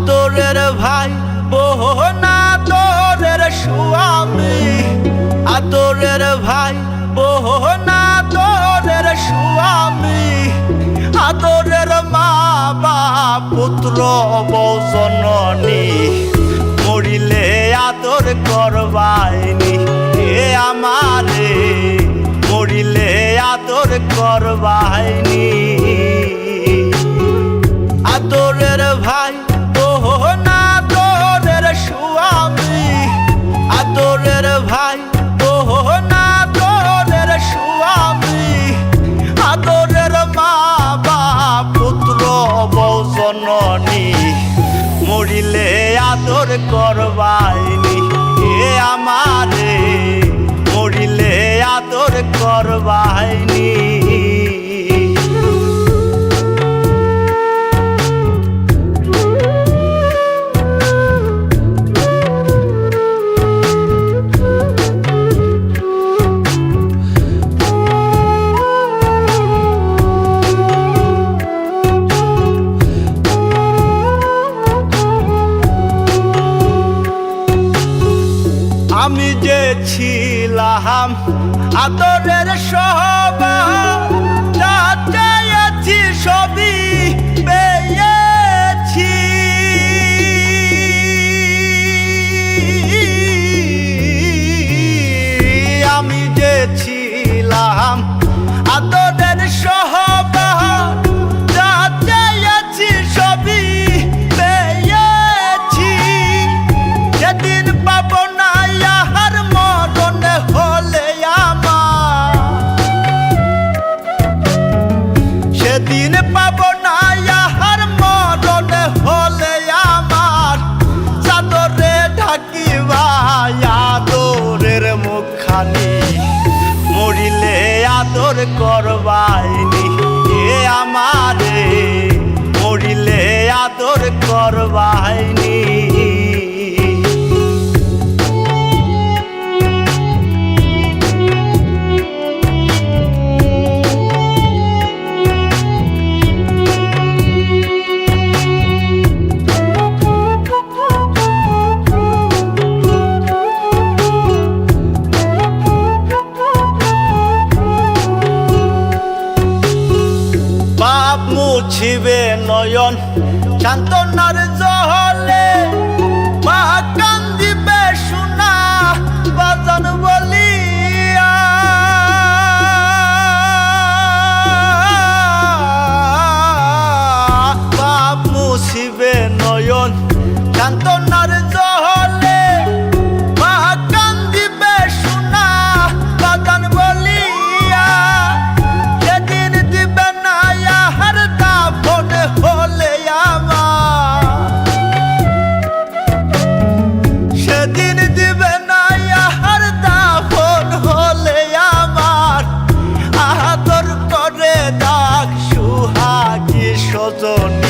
আতরের ভাই বহনা তোরের স্বামী। আতরের ভাই বহনা তোরের স্বামী। আতরের মা বাপ পুত্র বউ জননী। মরিলে আদর করবাইনি এ আমারে। মরিলে আদর করবাইনি। আমি যে ছিলাম আদরের সহবা যা সবই পেয়েছি। আমি যে ছিলাম সেদিন পাব না ইয়াহার মরণ হলে আমার। চাদরে ঢাকিবা আদরের মুখখানি। মরিলে আদর করবাইনি নয়ন শান্তনার জহলে মা কান্দিবে সোনা বাজান বলিয়া। বাপ মুসিবে নয়ন সুহাগী